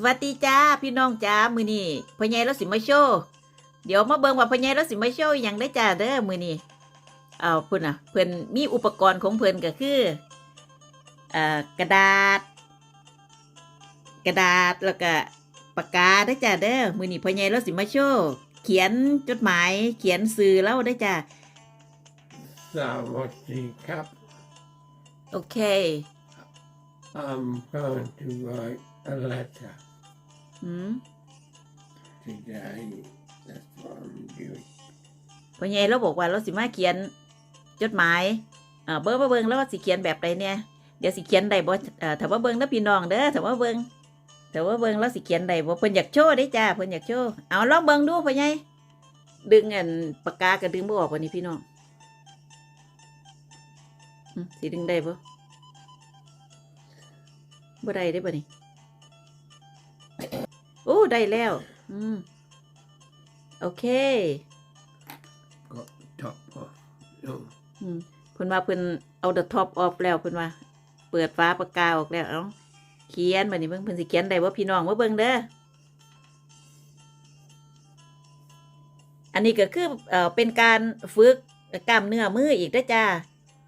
สวัสดีจ้าพี่น้องจ้ามือนี้พ่อใหญ่เราสิมาโชว์เดี๋ยวมาเบิ่งว่าพ่อใหญ่เราสิมาโชว์อหย่างได้จ้าเด้อมือนี้เอาเพิ่นน่ะเพิ่นมีอุปกรณ์ของเพิ่นก็คือเอ่อกระดาษ กระดาษแล้วก็ปากกาได้อจ้าเด้อมือนี้พ่อใหญ่เราสิมาโชว์เขียนจดหมาย เขียนสื่อเล่าได้อจ้าสวัสดีครับ โอเค I'm going to write a letter อืม today. That's what I'm doing. พ่อใหญ่เราบอกว่าเราสิมาเขียน จดหมายเอ่อเบิ่งมาเบิ่งแล้วว่าสิเขียนแบบใดเนี่ยเดี๋ยวสิเขียนได้บ่เอ่อถ้าว่าเบิ่งนะพี่น้องเด้อถ้าว่าเบิ่งถ้าว่าเบิ่งแล้วสิเขียนได้บ่เพิ่นอยากโชว์ได้จ้าเพิ่นอยากโชว์เอาลองเบิ่งดูพ่อใหญ่ดึงอันปากกาก็ดึงบ่ออกว่านี่พี่น้องหึสิดึงได้บ่บ่ได้ได้บ่นี่โอ้ ได้แล้ว อืม โอเค Got the top off. Oh, อืมเพิ่นว่าเพิ่นเอาเดอะท็อปออฟแล้วเพิ่นว่า เปิดฟ้าปากกาออกแล้วเอ้าเขียนบัดนี้เบิ่งเพิ่นสิเขียนได้บ่พี่น้องมาเบิ่งเด้ออันนี้ก็คือเอ่อเป็นการฝึกกล้ามเนื้อมืออีกเด้อจ้า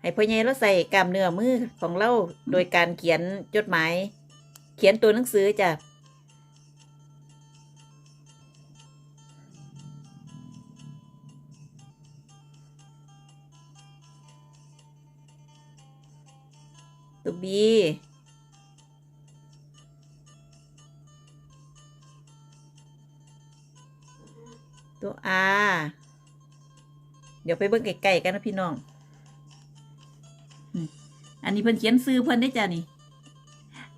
ให้พ่อใหญ่เราใส่กล้ามเนื้อมือของเราโดยการเขียนจดหมาย เขียนตัวหนังสือจ้ะ ตัวบีตัวอาเดี๋ยวไปเบิ่งไกลๆกันนะพี่น้อง อันนี้เพิ่นเขียนซื้อเพิ่นได้จ้ะนี่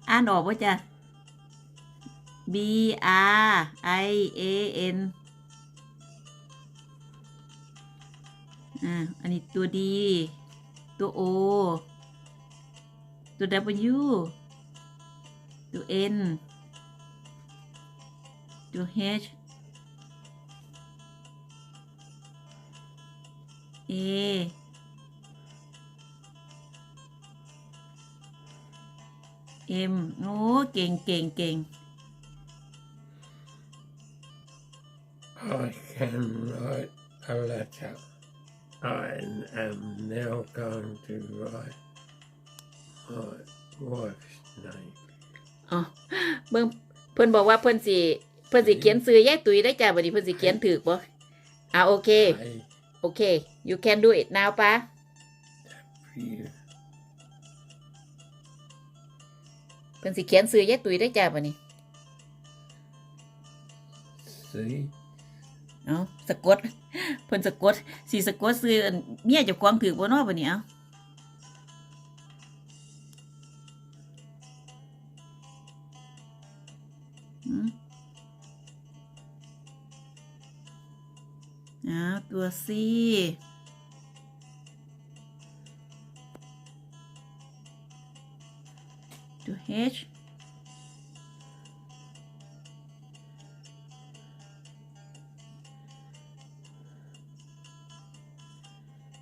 อ่านออกว่าจ้ะ B R I A N อ่า อันนี้ตัว D ตัว O ตัว W ตัว N ตัว H A M โอ้เก่งเก่งเก่ง I can write a letter. I am now going to write my wife's name. อ๋อเบิ่งเพิ่นบอกว่าเพิ่นสิเพิ่นสิเขียนซื้อยายตุ๋ยได้จ้ะบัดนี้เพิ่นสิเขียนถูกบ่อ่าโอเค I โอเค you can do it now ป้า you เพิ่นสิเขียนซื้อยายตุ๋ยได้จ้ะบัดนี้ see เอาสะกดเพิ่นสะกดสิสะกดซื้ออันเมียเจ้าของถูกบ่เนาะบัดนี้เอา เอาตัว C ตัว H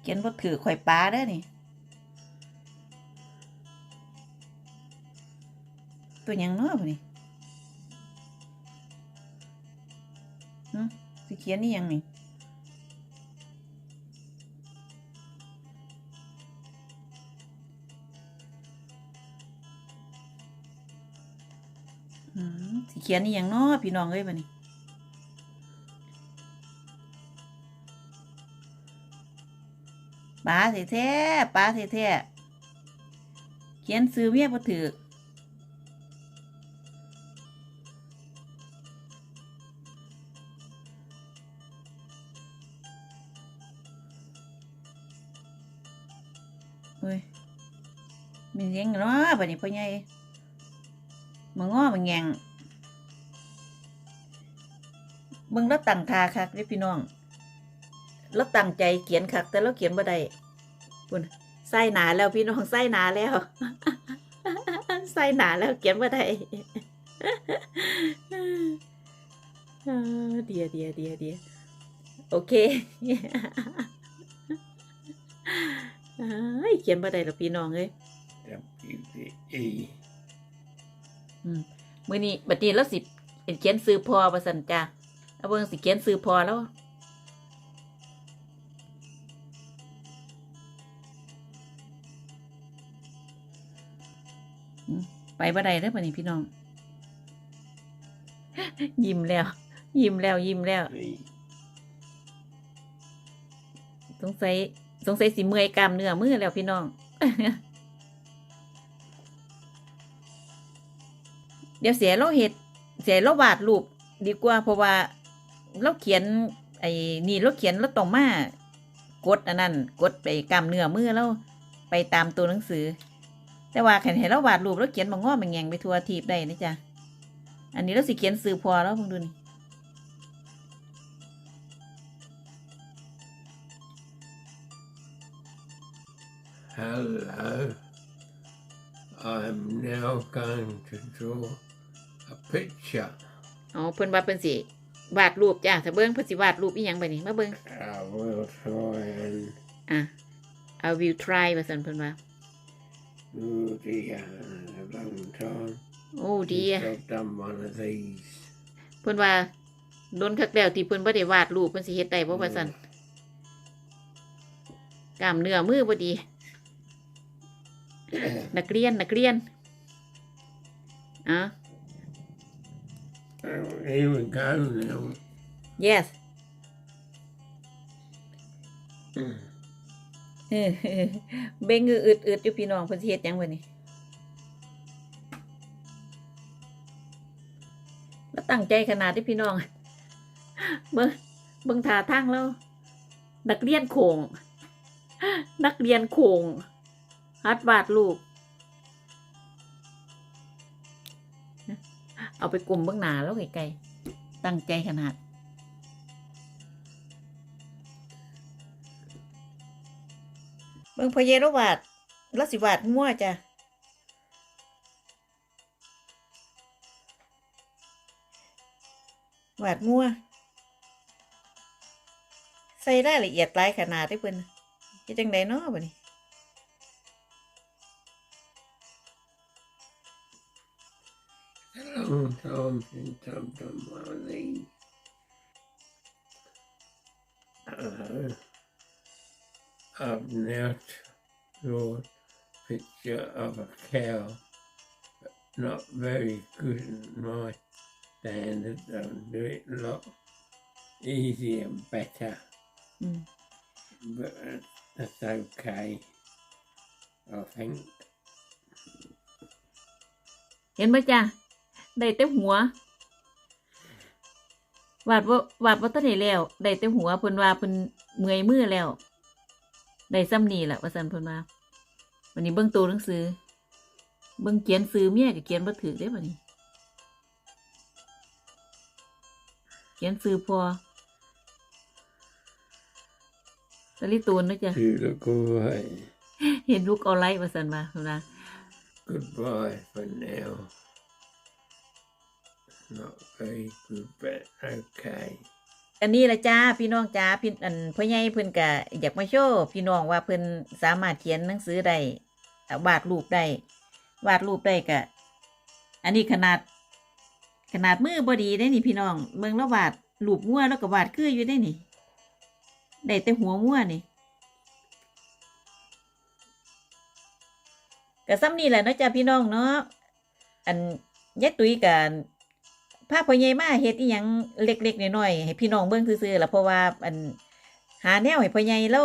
เขียนว่าถือข่อยปลาเด้นี่ ตัวยังเนาะบ่นี่สิเขียนนี่ยังนี่ สิเขียนนี่ยังนาะพี่น้องเอ้ยบ่นี่ปลาสิแท้ปลาสิแท้เขียนซื้อเมียบ่ถือเฮ้ยมีเลี้ยงเนาะบัดนี้พ่อใหญ่ มาง้อมาแงงเบิ่งแล้วตั้งทาคักเด้พี่น้องเราตั้งใจเขียนคัก แต่เราเขียนบ่ได้ปุ่นใส่หนาแล้วพี่น้องใส่หนาแล้วใส่หนาแล้วเขียนบ่ได้เออเดียวเดียวเดียวเดียวโอเคเขียนบ่ได้หรอพี่น้องเอ้ย E มมื้อนี้บัดนี้เราสิเขียนซื้อพอว่าซั่นจ้าเอาเบิ่งสิเขียนซื้อพอแล้วไปบ่ได้เด้อบัดนี้พี่น้อง ยิ้มแล้ว ยิ้มแล้ว ยิ้มแล้ว Three. สงสัยสงสัยสิเมื่อยกล้ามเนื้อมือแล้วพี่น้อง เดี๋ยวเสียเราเห็ดเสียเราวาดรูปดีกว่า เพราะว่าเราเขียน ไอ้นี่เราเขียนเราต้องมากดอันนั้นกดไปกล้ามเนื้อมือเราไปตามตัวหนังสือ แต่ว่าขันเห็นเราวาดรูปเราเขียนบางง้อมันแงงไปทัวทีบได้นะจ๊ะอันนี้เราสิเขียนสื่อพอแล้วพิ่งดูนี่ Hello. I'm now going to draw a picture. อ๋อเพิ่นว่าเพิ่นสิวาดรูปจ้ะถ้าเบิ่งเพิ่นสิวาดรูปอีหยังไปนี่มาเบิ่ง I will try and อะ I will try ว่าซั่นเพิ่นว่า do dear a long time โอ้ดี since I've done one of these. เพิ่นว่าโดนคักแล้วที่เพิ่นบ่ได้วาดรูปเพิ่นสิเฮ็ดได้บ่ว่าซั่นกล้ามเนื้อมือบ่ดี นักเรียนนักเรียนอะ Oh, here we go now. yes เออเบ่งอึดอึดๆอยู่พี่น้องเพิ่นสิเฮ็ดหยังบ่นี่แล้วตั้งใจขนาดที่พี่น้อง เบิ่งเบิ่งท่าทางแล้ว นักเรียนโขงนักเรียนโขงฮัดวาดรูป เอาไปกลุ่มเบื้องหน้าแล้วไกลๆตั้งใจขนาด เบิ่งพเยรวาดแล้วสิวาดมั่วจ้ะวาดมั่วใส่รายละเอียดหลายขนาดได้เพิ่นเฮ็ดจังไดเนาะบัดนี้ sometimes in I've now drawn a picture of a cow, but not very good in my standard. I'll do it a lot easier and better. Mm. But that's okay, I think. Em biết cha ไหมจ้ะได้แต่หัว วาดว่าวาดว่าตันได้แล้ว ได้แต่หัวเพิ่นว่าเพิ่นเมื่อยมือแล้ว ได้ซ้ำนี่แหละว่าซั่นเพิ่นว่าวันนี้เบิ่งตัวหนังสือ เบิ่งเขียนซื้อเมียก็เขียนบ่ถูกเด้บัดนี้เขียนซื้อพอสลิตูนนะจ๊ะ You look away. เห็นลูกเอาไลท์ว่าซั่นว่าเพิ่นว่า Goodbye for now. Not very good, but okay. อันนี้ละจ้าพี่น้องจ้าพี่อันพ่อใหญ่เพิ่นก็อยากมาโชว์พี่น้องว่าเพิ่นสามารถเขียนหนังสือได้วาดรูปได้วาดรูปได้ก็อันนี้ขนาด ขนาดมือบ่ดีได้นี่พี่น้องเบิ่งล้วาดรูปงัวแล้วก็วาดคืออยู่ได้นี่ได้แต่หัวงัวนี่ก็ซ้ำนี่แหละเนาะจ้าพี่น้องเนาะอันยายตุ้ยกัน พาพ่อใหญ่มาเฮ็ดอีหยังเล็กๆน้อยๆให้พี่น้องเบิ่งซื่อๆล่ะเพราะว่าอันหาแนวให้พ่อใหญ่เรา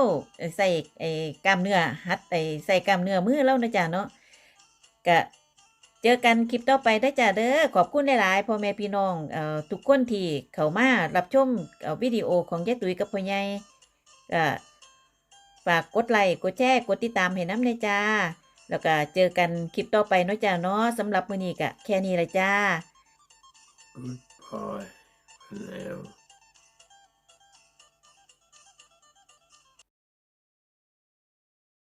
ใส่ไอ้กล้ามเนื้อหัดไอ้ใส่กล้ามเนื้อมือเรานะจ้าเนาะก็เจอกันคลิปต่อไปได้จ้าเด้อขอบคุณหลายๆพ่อแม่พี่น้องเอ่อทุกคนที่เข้ามารับชมวิดีโอของยายตุ้ยกับพ่อใหญ่ก็ฝากกดไลค์กดแชร์กดติดตามให้น้ำในอยจ้า แล้วก็เจอกันคลิปต่อไปเนาะจ้าเนาะสำหรับมื้อนี้ก็แค่นี้ละจ้า Goodbye for now.